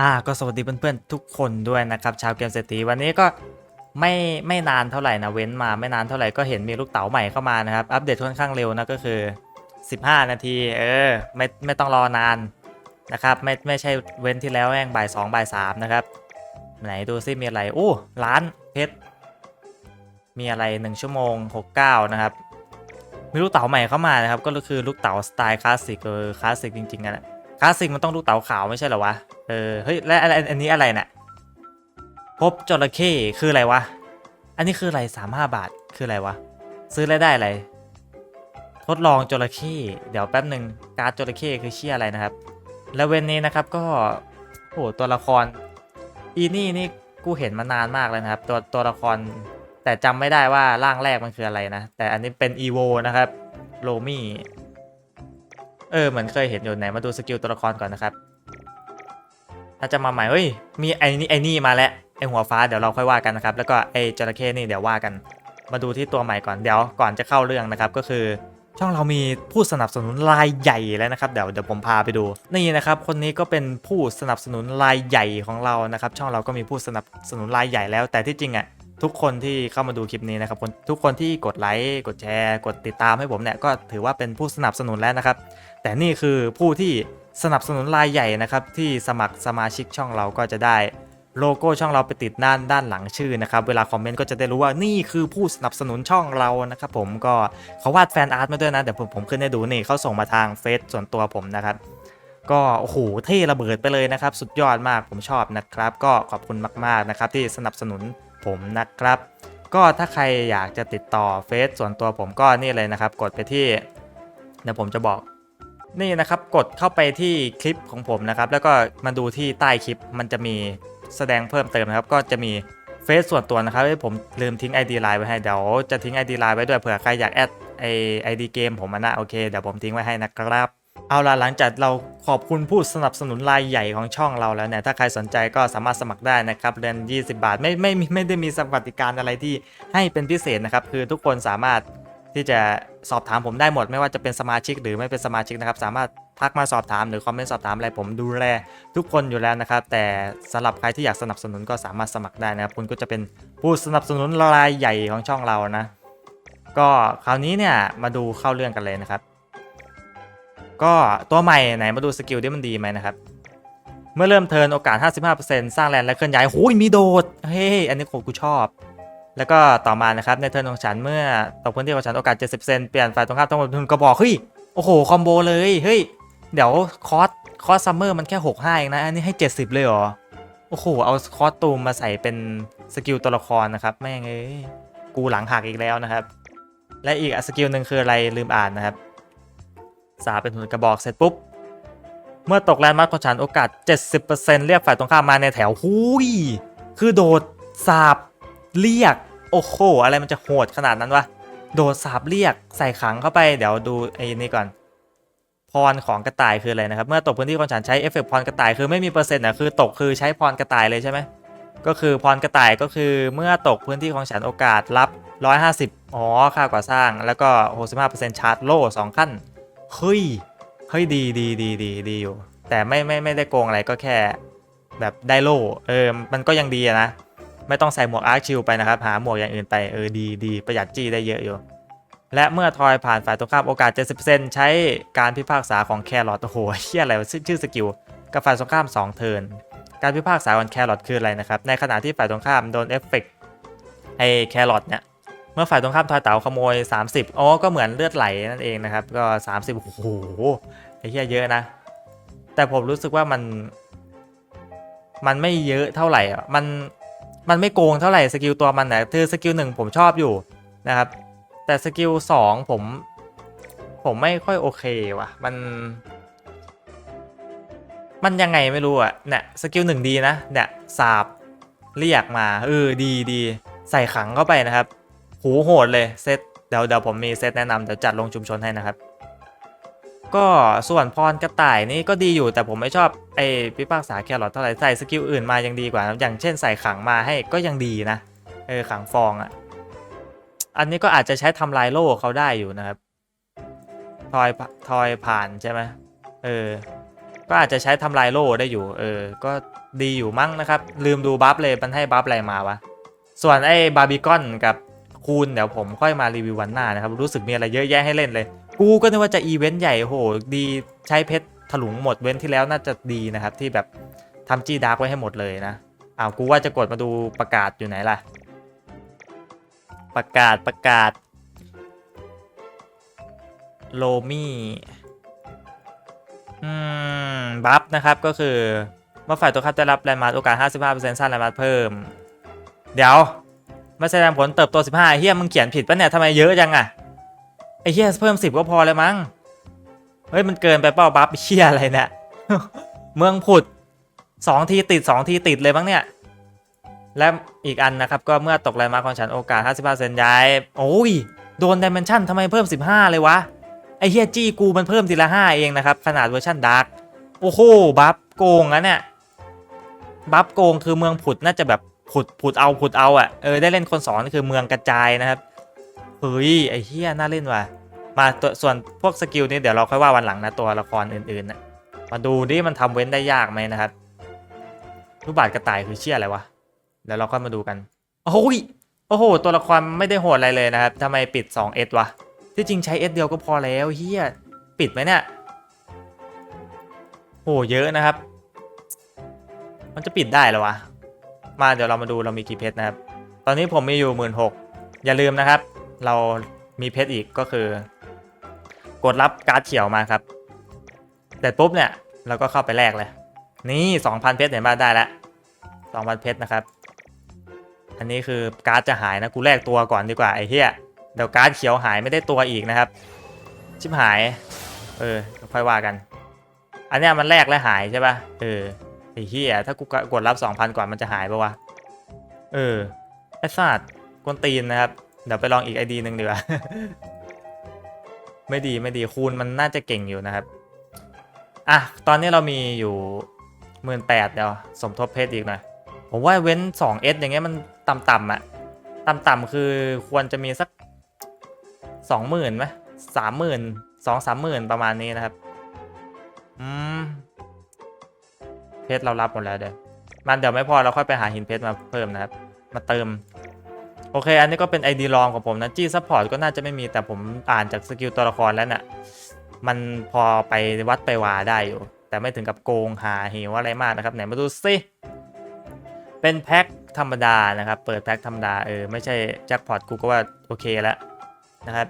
อ่าก็สวัสดีเพื่อนๆทุกคนด้วยนะครับชาวเกมเศรษฐีวันนี้ก็ไม่ไม่นานเท่าไหร่นะเว้นมาไม่นานเท่าไหร่ก็เห็นมีลูกเต๋าใหม่เข้ามานะครับอัปเดตค่อนข้างเร็วนะก็คือ 15 นาทีเออไม่ไม่ต้องรอนานนะครับไม่ไม่ใช่เว้นที่แล้วแม่งบ่ายสองบ่ายสามนะครับไหนดูซิมีอะไรอู้ร้านเพชรมีอะไร 1 ชั่วโมง 69 นะครับมีลูกเต๋าใหม่เข้ามานะครับก็คือลูกเต๋าสไตล์คลาสสิกเออคลาสสิกจริงๆนะ คลาสสิกมันต้องลูกเต๋าขาวไม่ใช่เหรอวะ เออ เฮ้ย และอะไรอันนี้อะไรเนี่ยพบจระเข้คืออะไรวะ อันนี้คืออะไรสามห้าบาทคืออะไรวะ ซื้อแล้วได้อะไร ทดลองจระเข้เดี๋ยวแป๊บหนึ่งการ์ดจระเข้คือเชี่ยอะไรนะครับ แล้วเวนนี้นะครับก็โอ้โหตัวละครอีนี่นี่กูเห็นมานานมากแล้วนะครับ ตัวตัวละครแต่จำไม่ได้ว่าร่างแรกมันคืออะไรนะ แต่อันนี้เป็นอีโวนะครับโลมี่ เออเหมือนเคยเห็นอยู่ไหนมาดูสกิลตัวละครก่อนนะครับ ถ้าจะมาใหม่เฮ้ยมีไอ้นี่ไอ้นี่มาแล้วไอ้หัวฟ้าเดี๋ยวเราค่อยว่ากันนะครับ แล้วก็ไอ้จระเข้นี่เดี๋ยวว่ากัน มาดูที่ตัวใหม่ก่อนเดี๋ยวก่อนจะเข้าเรื่องนะครับ ก็คือช่องเรามีผู้สนับสนุนรายใหญ่แล้วนะครับเดี๋ยวเดี๋ยวผมพาไปดูนี่นะครับ คนนี้ก็เป็นผู้สนับสนุนรายใหญ่ของเรานะครับ ช่องเราก็มีผู้สนับสนุนรายใหญ่แล้ว แต่ที่จริงอะ ทุกคนที่เข้ามาดูคลิปนี้นะครับทุกคนที่กดไลค์กดแชร์ กดติดตามให้ผมเนี่ยก็ถือว่าเป็นผู้สนับสนุนแล้วนะครับ แต่นี่คือผู้ที่สนับสนุนรายใหญ่นะครับที่สมัครสมาชิกช่องเราก็จะได้โลโก้ช่องเราไปติดด้านด้านหลังชื่อนะครับ เวลาคอมเมนต์ก็จะได้รู้ว่านี่คือผู้สนับสนุนช่องเรานะครับผมก็เขาวาดแฟนอาร์ตมาด้วยนะเดี๋ยวผมผมขึ้นให้ดูนี่เขาส่งมาทางเฟซส่วนตัวผมนะครับ ก็โอ้โหเท่ระเบิดไปเลยนะครับ สุดยอดมากผมชอบนะครับ ก็ขอบคุณมากๆนะครับที่สนับสนุน ผมนะครับ ก็ถ้าใครอยากจะติดต่อเฟซส่วนตัวผมก็นี่เลยนะครับ กดไปที่เดี๋ยวผมจะบอกนี่นะครับกดเข้าไปที่คลิปของผมนะครับ แล้วก็มาดูที่ใต้คลิปมันจะมีแสดงเพิ่มเติมนะครับ ก็จะมีเฟซส่วนตัวนะครับให้ผมลืมทิ้ง ID ไลน์ไว้ให้เดี๋ยวจะทิ้ง ID ไลน์ไว้ด้วยเผื่อใครอยากแอดไอไอดีเกมผมอะนะโอเคเดี๋ยวผมทิ้งไว้ให้นะครับ เอาล่ะหลังจากเราขอบคุณผู้สนับสนุนรายใหญ่ของช่องเราแล้วเนี่ยถ้าใครสนใจก็สามารถสมัครได้นะครับเดือน20 บาทไม่ไม่ไม่ไม่ได้มีสวัสดิการอะไรที่ให้เป็นพิเศษนะครับ คือทุกคนสามารถที่จะสอบถามผมได้หมด ไม่ว่าจะเป็นสมาชิกหรือไม่เป็นสมาชิกนะครับ สามารถทักมาสอบถามหรือคอมเมนต์สอบถามอะไรผมดูแลทุกคนอยู่แล้วนะครับ แต่สำหรับใครที่อยากสนับสนุนก็สามารถสมัครได้นะครับ คุณก็จะเป็นผู้สนับสนุนรายใหญ่ของช่องเรานะ ก็คราวนี้เนี่ยมาดูเข้าเรื่องกันเลยนะครับ ก็ตัวใหม่ไหนมาดูสกิลที่มันดีไหมนะครับ เมื่อเริ่มเทิร์นโอกาส 55%สร้างแลนด์และเคลื่อนย้ายโอ้ยมีโดด เฮ้ยอันนี้ผมกูชอบ แล้วก็ต่อมานะครับในเทิร์นของฉันเมื่อตกพื้นที่ของฉันโอกาส 70%เปลี่ยนฝ่ายตรงข้ามต้องลงทุนกระบอกเฮ้ยโอ้โหคอมโบเลยเฮ้ยเดี๋ยวคอสคอสซัมเมอร์มันแค่65เองนะอันนี้ให้ 70 เลยเหรอโอ้โหเอาคอสตูมมาใส่เป็นสกิลตัวละครนะครับแม่งเอ้ยกูหลังหักอีกแล้วนะครับ และอีกสกิลหนึ่งคืออะไรลืมอ่านนะครับ สาเป็นหุ่นกระบอกเสร็จปุ๊บ เมื่อตกแลนด์มาร์คของฉันโอกาส 70%เรียกฝ่ายตรงข้ามมาในแถวหุยคือโดดสาบเรียก โอ้โห อะไรมันจะโหดขนาดนั้นวะ โดดสาบเรียกใส่ขังเข้าไป เดี๋ยวดูไอ้นี่ก่อน พรของกระต่ายคืออะไรนะครับ เมื่อตกพื้นที่ของฉันใช้เอฟเฟกต์พรกระต่ายคือไม่มีเปอร์เซ็นต์อะคือตกคือใช้พรกระต่ายเลยใช่ไหมก็คือพรกระต่ายก็คือเมื่อตกพื้นที่ของฉันโอกาสรับ 150 อ๋อ ค่าก่อสร้าง แล้วก็ 65%ชาร์จโล่2ขั้น เฮ้ย เฮ้ยดีดีดีดีดีอยู่ แต่ไม่ไม่ไม่ได้โกงอะไรก็แค่ แบบได้โล่ เออ มันก็ยังดีนะ ไม่ต้องใส่หมวกอาร์คชิลไปนะครับ หาหมวกอย่างอื่นไป เออดีดีประหยัดจี้ได้เยอะอยู่ และเมื่อทอยผ่านฝ่ายตรงข้ามโอกาส 70%ใช้การพิพากษาของแครอทโอ้โหเฮียอะไรชื่อชื่อสกิลกับฝ่ายตรงข้าม 2 เทิร์นการพิพากษาของแครอทคืออะไรนะครับ ในขณะที่ฝ่ายตรงข้ามโดนเอฟเฟกต์ไอแครอทเนี่ย เมื่อฝ่ายตรงข้ามทอยเต๋าขโมย 30อ๋อก็เหมือนเลือดไหลนั่นเองนะครับ ก็ 30โอ้โหไอ้เหี้ยเยอะนะ แต่ผมรู้สึกว่ามัน มันไม่เยอะเท่าไหร่อะมันมันไม่โกงเท่าไหร่สกิลตัวมันนะคือสกิลหนึ่งผมชอบอยู่นะครับ แต่สกิลสองผม ผมไม่ค่อยโอเคว่ะ มัน มันยังไงไม่รู้อะเนี่ยสกิลหนึ่งดีนะเนี่ยสาบเรียกมาเออดีดีใส่ขังเข้าไปนะครับ หูโหดเลยเซตเดี๋ยวเดี๋ยวผมมีเซตแนะนำเดี๋ยวจัดลงชุมชนให้นะครับ ก็ส่วนพรกระต่ายนี่ก็ดีอยู่แต่ผมไม่ชอบไอ้พิพากษาแครอทเท่าไหร่ใส่สกิลอื่นมายังดีกว่า อย่างเช่นใส่ขังมาให้ก็ยังดีนะเออขังฟองอะ่ะ อันนี้ก็อาจจะใช้ทำลายโล่เขาได้อยู่นะครับทอยทอยผ่านใช่ไหมเออ ก็ก็อาจจะใช้ทำลายโล่ได้อยู่ เออ ก็ดีอยู่มั้งนะครับ ลืมดูบัฟเลยมันให้บัฟอะไรมาวะ ส่วนไอ้บาร์บีคอนกับ คูณเดี๋ยวผมค่อยมารีวิววันหน้านะครับ รู้สึกมีอะไรเยอะแยะให้เล่นเลย กูก็นึกว่าจะอีเวนต์ใหญ่โหดีใช้เพชรถลุงหมดเว้นที่แล้วน่าจะดีนะครับที่แบบทำจีดาร์กไว้ให้หมดเลยนะอ้าวกูว่าจะกดมาดูประกาศอยู่ไหนล่ะ ประกาศประกาศโลมี่อืมบัฟนะครับก็คือเมื่อฝ่ายตัวครับจะรับแรงมาร์โอกาส 55%สร้างแรงมาร์เพิ่ม เดี๋ยว มาแสดงผลเติบโต 15เฮียมึงเขียนผิดปะเนี่ยทำไมเยอะจังอะไอเฮียเพิ่ม 10 ก็พอเลยมั้ง เฮ้ยมันเกินไปเปล่าบัฟเฮียอะไรเนี่ย เมืองผุด 2 ทีติด 2 ทีติดเลยมั้งเนี่ย และอีกอันนะครับ ก็เมื่อตกแรมาของฉันโอกาส 55%ย้าย โอ้ย โดนดิเมนชั่นทำไมเพิ่ม 15 เลยวะ ไอเฮียจี้กูมันเพิ่มทีละ 5 เองนะครับ ขนาดเวอร์ชันดาร์กโอ้โหบัฟโกงนะเนี่ยบัฟโกงคือเมืองผุดน่าจะแบบ ผุดผุดเอาผุดเอาอะเออได้เล่นคนสองนี่คือเมืองกระจายนะครับเฮ้ยไอ้เฮียน่าเล่นว่ะมาตัวส่วนพวกสกิลนี้เดี๋ยวเราค่อยว่าวันหลังนะตัวละครอื่นๆนะมาดูดิมันทำเว้นได้ยากไหมนะครับรูปบาทกระต่ายคือเชี่ยอะไรวะเดี๋ยวเราค่อยมาดูกันโอ้ยโอ้โหตัวละครไม่ได้โหดอะไรเลยนะครับทำไมปิด2 S วะที่จริงใช้ S เดียวก็พอแล้วเฮียปิดไหมเนี่ยโอ้เยอะนะครับ มันจะปิดได้หรอวะ มาเดี๋ยวเรามาดูเรามีกี่เพชรนะครับ ตอนนี้ผมมีอยู่หมื่นหกอย่าลืมนะครับ เรามีเพชรอีกก็คือ กดรับการ์ดเขียวมาครับแต่ปุ๊บเนี่ยเราก็เข้าไปแลกเลย นี่2,000เพชรเห็นบ้าได้แล้ว2,000เพชรนะครับ อันนี้คือการ์ดจะหายนะกูแลกตัวก่อนดีกว่าไอ้เหี้ยเดี๋ยวการ์ดเขียวหายไม่ได้ตัวอีกนะครับ ชิบหาย เออค่อยว่ากัน อันเนี้ยมันแลกแล้วหายใช่ป่ะเออ ไอ้เหี้ยถ้ากูกดรับ 2,000 ก่อนมันจะหายปะวะ เออ ไอ้สัตว์กวนตีนนะครับ เดี๋ยวไปลองอีกไอดีหนึ่งดีกว่า ไม่ดีไม่ดีคูณมันน่าจะเก่งอยู่นะครับ อะ ตอนนี้เรามีอยู่หมื่นแปดเดี๋ยวสมทบเพชรอีกหน่อย ผมว่าเว้น 2S อย่างเงี้ยมันต่ำๆอะต่ำๆคือควรจะมีสัก20,000ไหมสามหมื่นสองสามหมื่นประมาณนี้นะครับ อืม ชรเรารับหมดแล้วเดี๋ยวมันเดี๋ยวไม่พอเราค่อยไปหาหินเพชรมาเพิ่มนะครับ มาเติม โอเค อันนี้ก็เป็น ID รองของผมนะจี้ซัพพอร์ตก็น่าจะไม่มีแต่ผมอ่านจากสกิลตัวละครแล้วเนะ่ะมันพอไปวัดไปวาได้อยู่ แต่ไม่ถึงกับโกงหาเหวอะไรมากนะครับไหนมาดูซิเป็นแพ็คธรรมดานะครับ เปิดแพ็คธรรมดาเออไม่ใช่แจ็คพอตกูก็ว่าโอเคแล้วนะครับ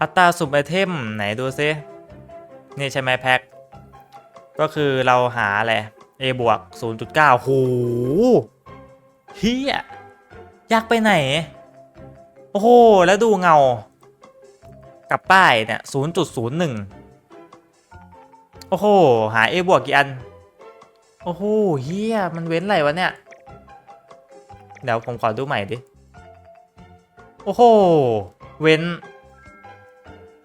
อัตราสุ่มไอเทมไหนดูซินี่ใช่ไหมแพ็ค ก็คือเราหาอะไร A บวก0.9โหเฮียยากไปไหน โอ้โห แล้วดูเงา กับป้ายเนี่ย 0.01 โอ้โห หา A บวกกี่อัน โอ้โหเฮียมันเว้นอะไรวะเนี่ย เดี๋ยวผมขอดูใหม่ดิ โอ้โห เว้น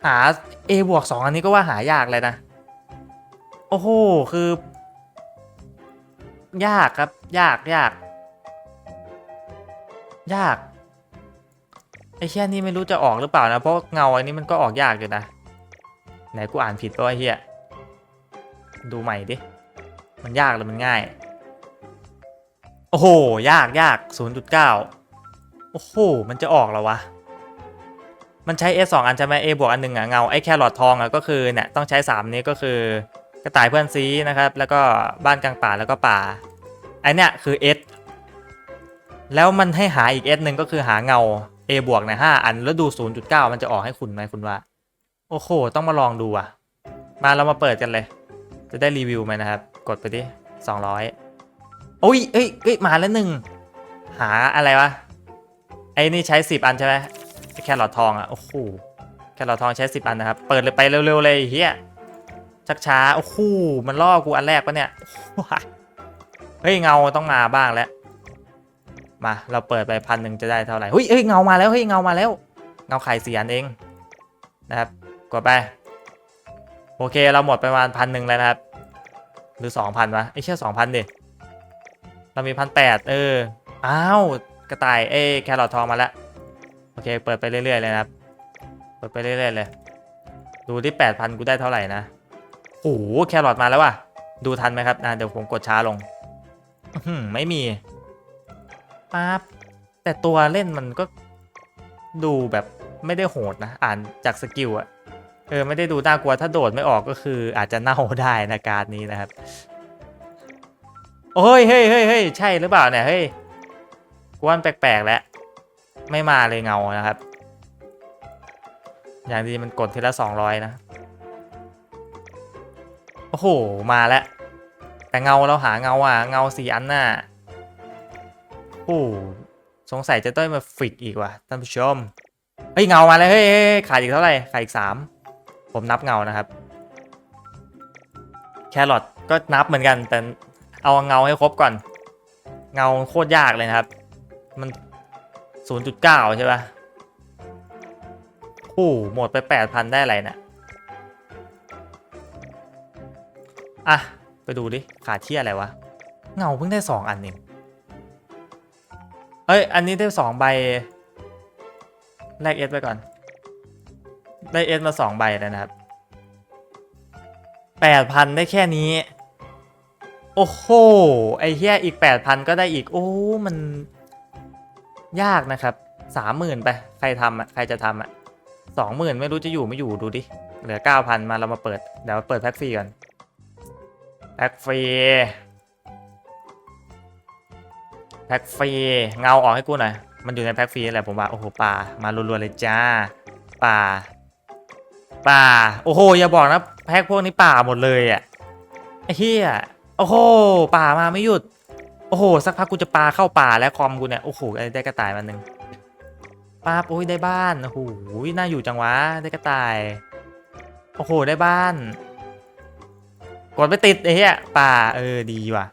หา A บวก2อันนี้ก็ว่าหายากเลยนะ อ้โห คือ ยากครับ ยากยาก ยาก ไอ้เฮียนี่ไม่รู้จะออกหรือเปล่านะ เพราะเงาอันนี้มันก็ออกยากอยู่นะ ไหนกูอ่านผิดป่ะไอ้เฮียดูใหม่ดิ มันยากหรือมันง่าย โอ้โห ยากยาก0.9 โอ้โห มันจะออกแล้ววะ มันใช้ S 2อันใช่ไหม A บวกอันหนึ่งอะเงา ไอ้แครอททองอะก็คือเนี่ยต้องใช้ 3 นี้ก็คือ กระต่ายเพื่อนซีนะครับ แล้วก็บ้านกลางป่าแล้วก็ป่าไอเนี่ยคือ S แล้วมันให้หาอีก S หนึ่งก็คือหาเงา A บวกนะห้าอันแล้วดู 0.9 มันจะออกให้คุณไหมคุณว่า โอ้โห ต้องมาลองดูอะ มาเรามาเปิดกันเลย จะได้รีวิวไหมนะครับ กดไปดิ200โอ้ยเอ้ยเอ้ยมาแล้วหนึ่งหาอะไรวะไอ้นี่ใช้ 10 อันใช่ไหมไอ้แครอททองอะโอ้โหแครอททองใช้ 10 อันนะครับ เปิดเลยไปเร็วๆเลยเฮีย ชักช้าโอ้โหมันล่อกูอันแรกปะเนี่ยเฮ้ยเงาต้องมาบ้างแล้ว มาเราเปิดไปพันหนึ่งจะได้เท่าไหร่เฮ้ยเฮ้ยเงามาแล้วเฮ้ยเงามาแล้ว เงาไข่เสียนเองนะครับกดไป โอเคเราหมดไปประมาณพันหนึ่งแล้วนะครับ หรือสองพันวะไอ้เชี่ยสองพันดิเรามีพันแปดเอออ้าวกระต่ายเอ้แครอททองมาแล้วโอเคเปิดไปเรื่อยๆเลยนะครับ เปิดไปเรื่อยๆเลย ดูที่แปดพันกูได้เท่าไหร่นะ โอ้โหแครอทมาแล้วว่ะ ดูทันไหมครับนะเดี๋ยวผมกดช้าลงอืไม่มีปั๊บแต่ตัวเล่นมันก็ดูแบบไม่ได้โหดนะ อ่านจากสกิลอะเออไม่ได้ดูน่ากลัวถ้าโดดไม่ออกก็คืออาจจะเน่าได้นะการดนี้นะครับ โอ้ยเฮ้ยเฮ้ยเฮ้ยใช่หรือเปล่าเนี่ยเฮ้ยกวนแปลกๆแล้วไม่มาเลยเงานะครับ อย่างดีมันกดทีละสองร้อยนะ โอ้โห มาแล้ว แต่เงาเราหาเงาอะ เงาสี่อันน่ะ โอ้โหสงสัยจะต้องมาฟิกอีกว่ะท่านผู้ชม เฮ้ยเงามาแล้วเฮ้ยขาดอีกเท่าไหร่ขาดอีกสามผมนับเงานะครับ แครอทก็นับเหมือนกัน แต่เอาเงาให้ครบก่อน เงาโคตรยากเลยนะครับ มัน 0.9 ใช่ปะโอ้โหหมดไป 8,000 ได้อะไรเนี่ย อะ ไปดูดิ ขาดเที่ยอะไรวะ เงาเพิ่งได้2อันเองเอ้ย อันนี้ได้2ใบ แลกเอสไปก่อน ได้เอสมา2ใบแล้วนะครับ8,000ได้แค่นี้ โอ้โห ไอ้เหี้ยอีก8,000ก็ได้อีก โอ้ มันยากนะครับสามหมื่นไป ใครทำอะ ใครจะทำอะสองหมื่นไม่รู้จะอยู่ไม่อยู่ดูดิ เหลือเก้าพันมาเรามาเปิด เดี๋ยวเปิดแพ็กฟรีก่อน แพ็กฟรีแพ็กฟรีเงาออกให้กูหน่อยมันอยู่ในแพ็กฟรีแหละผมว่าโอ้โหป่ามารัวๆเลยจ้าป่าป่าโอ้โหอย่าบอกนะแพ็กพวกนี้ป่าหมดเลยอะไอ้เหี้ยโอ้โหป่ามาไม่หยุดโอ้โหสักพักกูจะปาเข้าป่าแล้วคอมกูเนี่ยโอ้โหได้กระต่ายมาหนึ่งป้าโอ้ยได้บ้านโอ้โหน่าอยู่จังวะได้กระต่ายโอ้โหได้บ้าน กดไม่ติดไอ้เหี้ยป่าเออดีว่ะ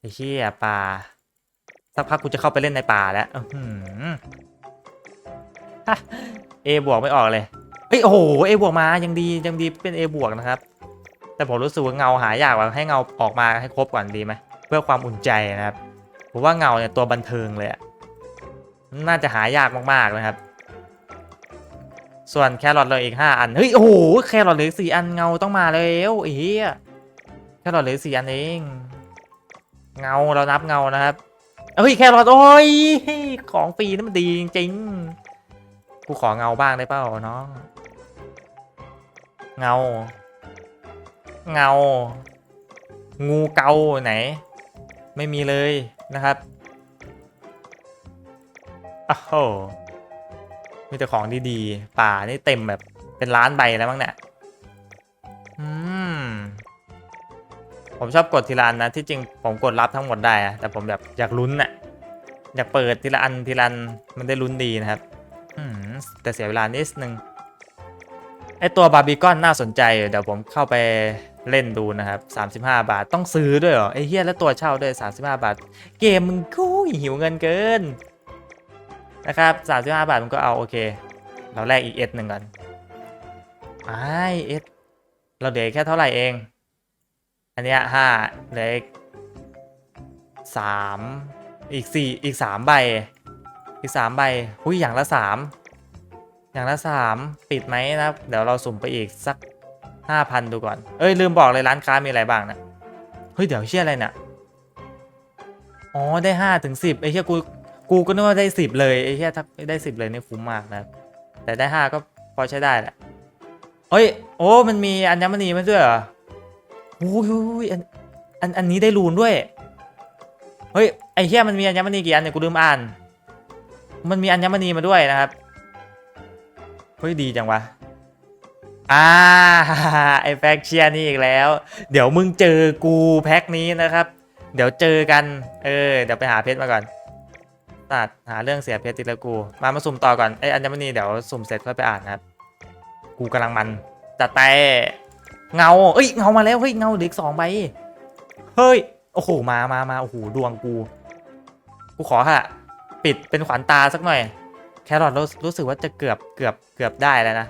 ไอ้เหี้ยป่าสักพักกูจะเข้าไปเล่นในป่าแล้วอื้อหือฮะเอบวกไม่ออกเลยเฮ้ยโอ้โหเอบวกมายังดียังดีเป็นเอบวกนะครับ แต่ผมรู้สึกว่าเงาหายากว่ะให้เงาออกมาให้ครบก่อนดีไหมเพื่อความอุ่นใจนะครับผมว่าเงาเนี่ยตัวบันเทิงเลยอะน่าจะหายากมากๆนะครับ ส่วนแครอทเลยอีก 5 อัน เฮ้ย โอ้โห แครอทเหลือสี่อันเงาต้องมาแล้วไอ้เหี้ยแครอทเหลือสี่อันเอง เงาเรานับเงานะครับเฮ้ยแค่รอทโอ้ยของฟรีนี่มันดีจริงๆกูขอเงาบ้างได้เปล่าน้องเงา เงา งูเกาไหน ไม่มีเลยนะครับอ้าวโหมีแต่ของดีๆ ป่านี่เต็มแบบเป็นล้านใบแล้วมั้งเนี่ย ผมชอบกดทีละอันนะ ที่จริงผมกดรับทั้งหมดได้อะแต่ผมแบบอยากลุ้นน่ะอยากเปิดทีละอันทีละอันมันได้ลุ้นดีนะครับแต่เสียเวลานิดนึงไอตัวบาร์บีคอนน่าสนใจ เดี๋ยวผมเข้าไปเล่นดูนะครับ 35 บาทต้องซื้อด้วยเหรอไอเฮียแล้วตัวเช่าด้วย 35 บาท เกมมึงกูหิวเงินเกินนะครับ 35 บาทมันก็เอาโอเค เราแลกอีกเอสหนึ่งก่อนไอเอสเราเหลือแค่เท่าไหร่เอง อันเนี้ยห้าเหลืออีกสามอีกสี่อีกสามใบ อีกสามใบหุ้ยอย่างละสามอย่างละสามปิดไหมนะครับ เดี๋ยวเราสุ่มไปอีกสักห้าพันดูก่อน เอ้ย ลืมบอกเลยร้านค้ามีอะไรบ้างนะเฮ้ย เดี๋ยวเชื่ออะไรเนี่ยอ๋อได้ห้าถึงสิบไอ้เชี่ยกูกูก็นึกว่าได้สิบเลยไอ้เชี่ยถ้าได้สิบเลยนี่คุ้มมากนะแต่ได้ห้าก็พอใช้ได้แหละเฮ้ยโอ้มันมีอัญมณีมาด้วยเหรอ โอ้ยอันอันอันนี้ได้รูนด้วย เฮ้ย ไอ้เชี่ยมันมีอัญมณีกี่อันเนี่ยกูลืมอ่าน มันมีอัญมณีมาด้วยนะครับ เฮ้ยดีจังวะอ่าไอแพ็กเชียนี่อีกแล้ว เดี๋ยวมึงเจอกูแพ็กนี้นะครับ เดี๋ยวเจอกัน เออ เดี๋ยวไปหาเพชรมาก่อนตัดหาเรื่องเสียเพชรติดแล้วกู มามาสุ่มต่อก่อนไออัญมณีเดี๋ยวสุ่มเสร็จค่อยไปอ่านครับ กูกำลังมันจัดไป เงา เอ้ย เงามาแล้ว เฮ้ย เงาเหลืออีกสองใบ เฮ้ย โอ้โห มามามาโอ้โห ดวงกู กูขอค่ะปิดเป็นขวัญตาสักหน่อย แครอทรู้รู้สึกว่าจะเกือบเกือบเกือบได้แล้วนะ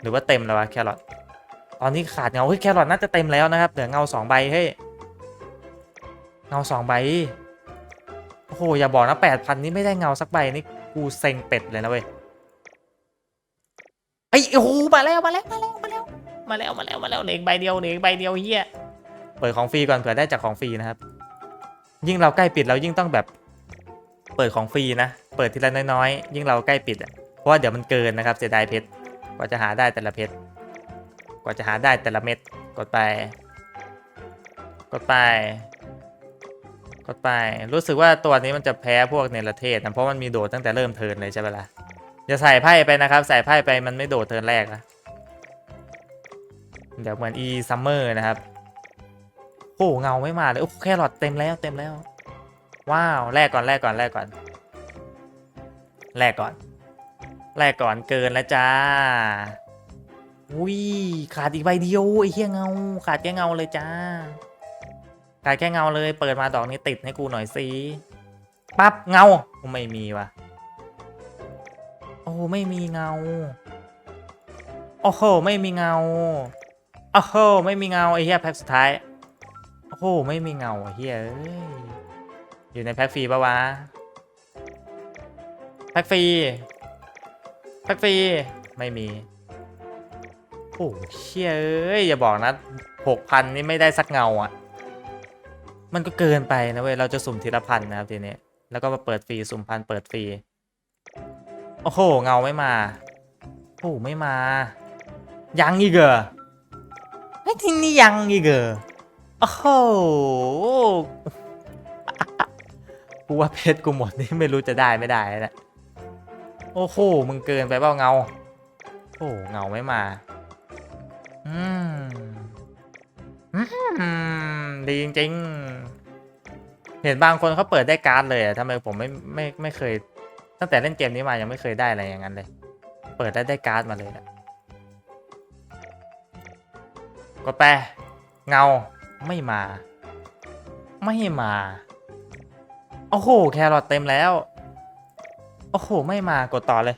หรือว่าเต็มแล้ววะแครอท ตอนนี้ขาดเงา เฮ้ย แครอทน่าจะเต็มแล้วนะครับ เหลือเงาสองใบ เฮ้ย เงาสองใบ โอ้โห อย่าบอกนะแปดพันนี่ไม่ได้เงาสักใบนี่กูเซ็งเป็ดเลยนะเว้ยไอ้โอ้โหมาแล้ว มาแล้ว มาแล้ว มาแล้วมาแล้วมาแล้วเหลืออกใบเดียวเหลืออกใบเดียวเฮียเปิดของฟรีก่อนเผื่อได้จากของฟรีนะครับ ยิ่งเราใกล้ปิดเรายิ่งต้องแบบเปิดของฟรีนะ เปิดทีละน้อยๆ ยิ่งเราใกล้ปิดอะ เพราะว่าเดี๋ยวมันเกินนะครับเสียดายเพชร กว่าจะหาได้แต่ละเพชร กว่าจะหาได้แต่ละเม็ด กดไป กดไป กดไป รู้สึกว่าตัวนี้มันจะแพ้พวกเนรเทศนะ เพราะมันมีโดดตั้งแต่เริ่มเทิร์นเลยใช่ไหมล่ะ อย่าใส่ไพ่ไปนะครับ ใส่ไพ่ไปมันไม่โดดเทิร์นแรกนะ เดี๋ยวเหมือนอีซัมเมอร์นะครับ โอ้เงาไม่มาเลยโอ้แครอทเต็มแล้วเต็มแล้ว ว้าวแลกก่อนแลกก่อนแลกก่อนแลกก่อนแลกก่อนเกินแล้วจ้าอุ้ยขาดอีกใบเดียวไอ้เหี้ยเงา ขาดแค่เงาเลยจ้ากายแค่เงาเลย เปิดมาดอกนี้ติดให้กูหน่อยสิปั๊บเงาไม่มีว่ะโอ้ไม่มีเงา โอ้โหไม่มีเงา โอ้โหไม่มีเงาไอ้เหี้ยแพ็คสุดท้าย โอ้โหไม่มีเงาไอ้เหี้ยอยู่ในแพ็คฟรีปะวะ แพ็คฟรี แพ็คฟรี ไม่มี โอ้เชี่ยเอ้ยอย่าบอกนะหกพันนี่ไม่ได้สักเงาอะ มันก็เกินไปนะเว้ย เราจะสุ่มทีละพันนะครับทีนี้ แล้วก็มาเปิดฟรีสุ่มพันเปิดฟรี โอ้โหเงาไม่มา โอ้โหไม่มา ยังอีกเหรอ ไอ้ที่นี่ยังอีกเหรอโอ้โหกูว่าเพชรกูหมดนี่ไม่รู้จะได้ไม่ได้แล้วนะโอ้โหมึงเกินไปเปล่าเงา โอ้โหเงาไม่มาอืมอืมดีจริงๆ เห็นบางคนเขาเปิดได้การ์ดเลยอะทำไมผมไม่ไม่ไม่เคย ตั้งแต่เล่นเกมนี้มายังไม่เคยได้อะไรอย่างนั้นเลย เปิดได้ได้การ์ดมาเลยนะ กดไปเงาไม่มา ไม่มา โอ้โห แครอทเต็มแล้ว โอ้โห ไม่มากดต่อเลย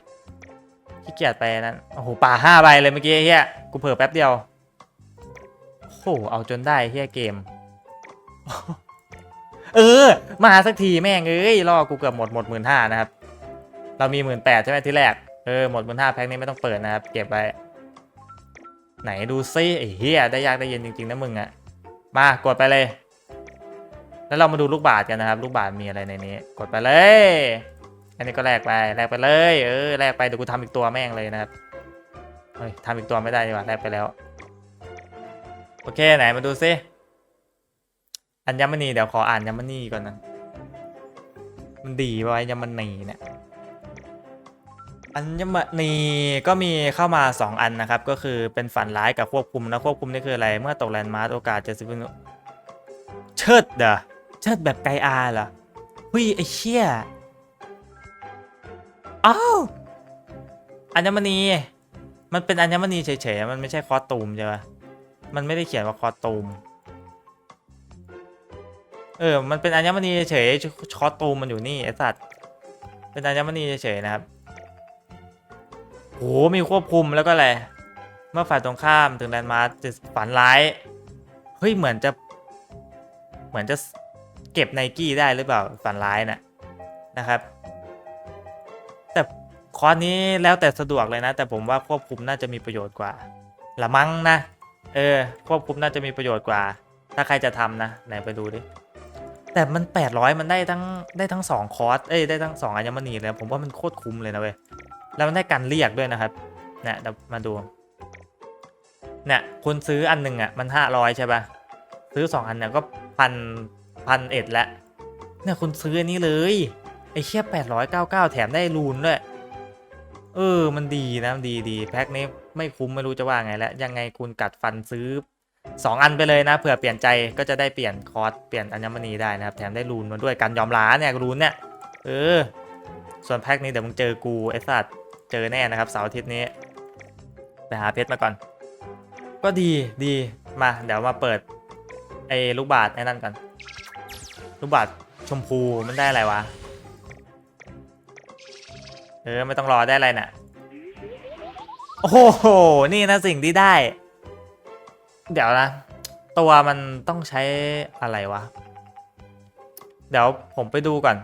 ขี้เกียจไปนั้นโอ้โหป่าห้าใบเลยเมื่อกี้เฮียกูเผลอแป๊บเดียวโอ้โหเอาจนได้เฮียเกม เออ มาสักทีแม่งเอ้ยล่อกูเกือบหมดหมดหมื่นห้านะครับ เรามีหมื่นแปดใช่ไหมที่แรก เออหมดหมื่นห้าแพ็คนี้ไม่ต้องเปิดนะครับ เก็บไว้ ไหนดูซิไอ้เฮียได้ยากได้เย็นจริงๆนะมึงอะมากดไปเลย แล้วเรามาดูลูกบาศก์กันนะครับ ลูกบาศก์มีอะไรในนี้ กดไปเลย อันนี้ก็แลกไปแลกไปเลยเออแลกไปเดี๋ยวกูทำอีกตัวแม่งเลยนะครับเฮ้ยทำอีกตัวไม่ได้ดีกว่าแลกไปแล้ว โอเคไหนมาดูซิอัญมณีเดี๋ยวขออ่านอัญมณีก่อนนะมันดีไว้อัญมณีเนี่ย อัญมณีก็มีเข้ามา 2 อันนะครับ ก็คือเป็นฝันร้ายกับควบคุมนะควบคุมนี่คืออะไร เมื่อตกแลนด์มาร์โอกาสจะสิบเชิดเด้อเชิดแบบไกอาเหรอเฮ้ยไอเชี่ยอ้าวอัญมณี มันเป็นอัญมณีเฉยๆ มันไม่ใช่คอสตูมใช่ปะมันไม่ได้เขียนว่าคอสตูม เออ มันเป็นอัญมณีเฉยๆคอสตูมมันอยู่นี่ไอสัตว์ เป็นอัญมณีเฉยๆนะครับ โหมีควบคุมแล้วก็อะไร เมื่อฝ่ายตรงข้ามถึงแลนด์มาร์คจะฝันร้าย เฮ้ย เหมือนจะ เหมือนจะเก็บไนกี้ได้หรือเปล่าฝันร้ายนะนะครับ แต่คอร์สนี้แล้วแต่สะดวกเลยนะ แต่ผมว่าควบคุมน่าจะมีประโยชน์กว่า ละมั้งนะ เออ ควบคุมน่าจะมีประโยชน์กว่า ถ้าใครจะทำนะ ไหนไปดูดิ แต่มัน 800 มันได้ทั้งได้ทั้ง 2 คอร์ส เอ้ย ได้ทั้ง 2อัญมณีเลย ผมว่ามันโคตรคุ้มเลยนะเว้ย แล้วมันได้การเรียกด้วยนะครับเนี่ยเดี๋ยวมาดูเนี่ยคุณซื้ออันหนึ่งอะมัน500ใช่ปะซื้อ2อันเนี่ยก็พันพันเอ็ดล้วเนี่ยคุณซื้ออันนี้เลยไอ้เชี่ย899แถมได้รูนด้วยเออ มันดีนะดีดีแพ็คนี้ไม่คุ้มไม่รู้จะว่าไงแล้วยังไงคุณกัดฟันซื้อ 2 อันไปเลยนะเผื่อเปลี่ยนใจก็จะได้เปลี่ยนคอร์สเปลี่ยนอัญมณีได้นะครับแถมได้รูนมาด้วยกันยอมล้าเนี่ยรูนเนี่ยเออ ส่วนแพ็คนี้เดี๋ยวมึงเจอกูไอ้สัตว์ เจอแน่นะครับเสาร์อาทิตย์นี้ ไปหาเพชรมาก่อน ก็ดีดีมาเดี๋ยวมาเปิดไอ้ลูกบาศก์ไอ้นั่นกันลูกบาศก์ชมพูมันได้อะไรวะ เออไม่ต้องรอได้อะไรน่ะ โอ้โห นี่นะสิ่งที่ได้ เดี๋ยวนะ ตัวมันต้องใช้อะไรวะ เดี๋ยวผมไปดูก่อน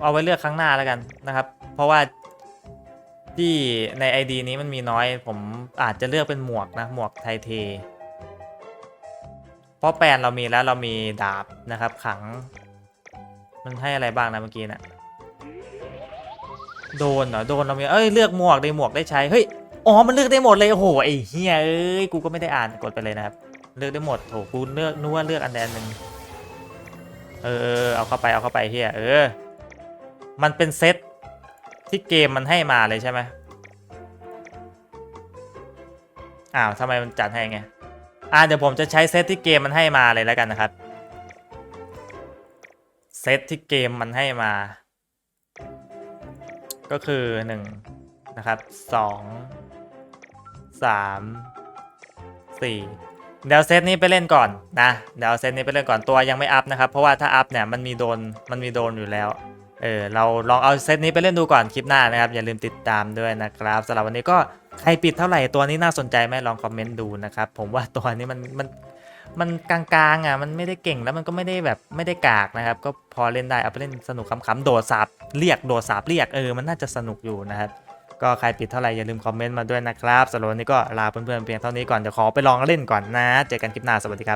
เอาไว้เลือกครั้งหน้าแล้วกันนะครับ เพราะว่าที่ใน ID นี้มันมีน้อย ผมอาจจะเลือกเป็นหมวกนะ หมวกไทเท เพราะแปลนเรามีแล้วเรามีดาบนะครับ ขัง มันให้อะไรบ้างนะเมื่อกี้นะโดนเหรอโดนเรามีเอ้ยเลือกหมวกได้หมวกได้ใช้เฮ้ยอ๋อมันเลือกได้หมดเลยโอ้โหไอ้เฮียเอ้ยกูก็ไม่ได้อ่านกดไปเลยนะครับ เลือกได้หมดโถกูเลือกนึกว่าเลือกอันใดอันหนึ่งเออเอาเข้าไปเอาเข้าไปเฮียเออ มันเป็นเซตที่เกมมันให้มาเลยใช่ไหมอ้าวทำไมมันจัดให้ไง อ่าเดี๋ยวผมจะใช้เซตที่เกมมันให้มาเลยแล้วกันนะครับ เซตที่เกมมันให้มา ก็คือหนึ่งนะครับสองสามสี่เดี๋ยวเซตนี้ไปเล่นก่อนนะ เดี๋ยวเซตนี้ไปเล่นก่อนตัวยังไม่อัพนะครับ เพราะว่าถ้าอัพเนี่ยมันมีโดนมันมีโดนอยู่แล้ว เออเราลองเอาเซตนี้ไปเล่นดูก่อนคลิปหน้านะครับ อย่าลืมติดตามด้วยนะครับสำหรับวันนี้ก็ใครปิดเท่าไหร่ตัวนี้น่าสนใจไหมลองคอมเมนต์ดูนะครับ ผมว่าตัวนี้มันมันมันกลางๆอะมันไม่ได้เก่งแล้วมันก็ไม่ได้แบบไม่ได้กากนะครับ ก็พอเล่นได้เอาไปเล่นสนุกขำๆโดดสาบเรียกโดดสาบเรียกเออมันน่าจะสนุกอยู่นะครับก็ใครปิดเท่าไหร่อย่าลืมคอมเมนต์มาด้วยนะครับสำหรับวันนี้ก็ลาเพื่อนๆเพียงเท่านี้ก่อนเดี๋ยวขอไปลองเล่นก่อนนะ เจอกันคลิปหน้าสวัสดีครับ